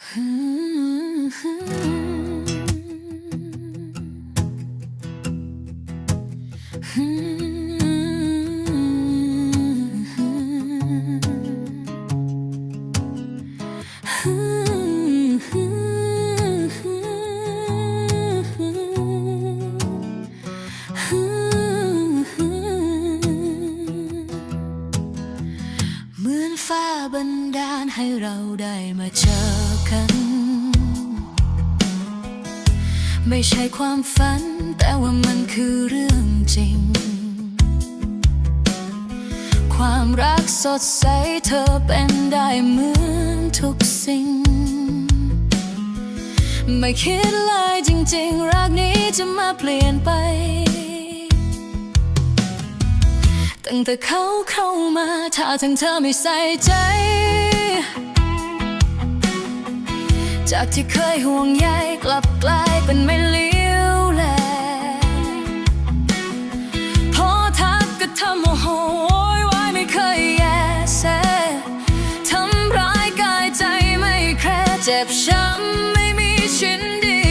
Hmm. ได้มาเจอกัน ไม่ใช่ความฝัน แต่ว่ามันคือเรื่องจริง ความรักสดใสเธอเป็นได้เหมือนทุกสิ่ง ไม่คิดเลยจริง ๆ รักนี้จะมาเปลี่ยนไปตั้งแต่เขาเข้ามา ถ้าทั้งเธอไม่ใส่ใจ จากที่เคยห่วงใยกลับกลายเป็นไม่เลี้ยวแล พอทักก็ทำโมโหโวยวายไม่เคยแยแสทำร้ายกายใจไม่แคร์เจ็บช้ำไม่มีชิ้นดี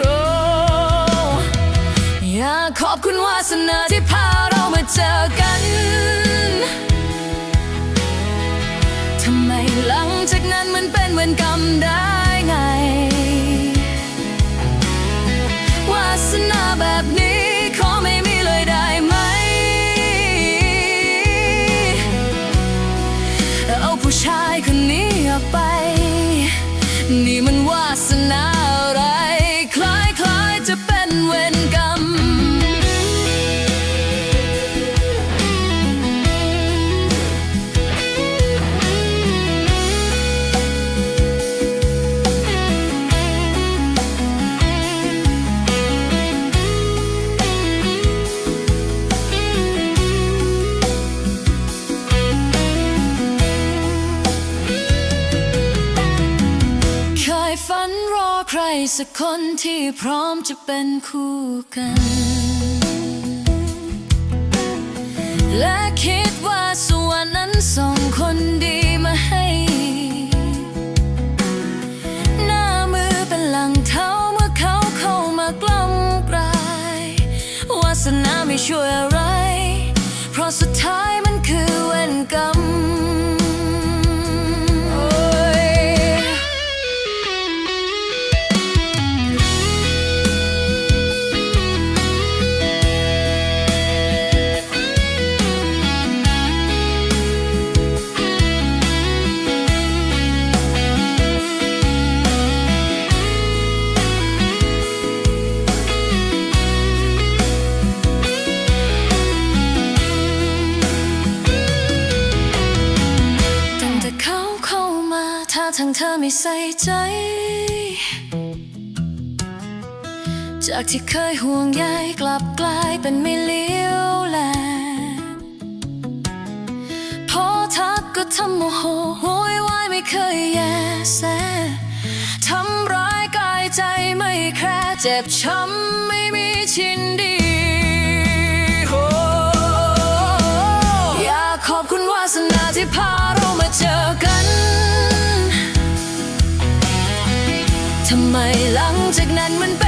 โอ้อยากขอบคุณวาสนาที่พาเรามาเจอกัน จากนั้นมันเป็นเวรกรรมได้ไง วาสนาแบบนี้ ใครสักคนที่พร้อมจะเป็นคู่กัน และคิดว่าสวรรค์นั้นส่งคนดีมาให้ หน้ามือเป็นหลังเท้าเมื่อเขาเข้ามากล้ำกลายวาสนาไม่ช่วยอะไร เพราะสุดท้ายมันคือเวรกรรม มาถ้าทางเธอไม่ใส่ใจ จากที่เคยห่วงใยกลับกลายเป็นไม่เลี้ยวแล พอทักก็ทำโมโหโวยวายไม่เคยแยแสทำร้ายกายใจไม่แคร์เจ็บช้ำไม่มีชิ้นดี ไมหลังจากนั้นมันเป็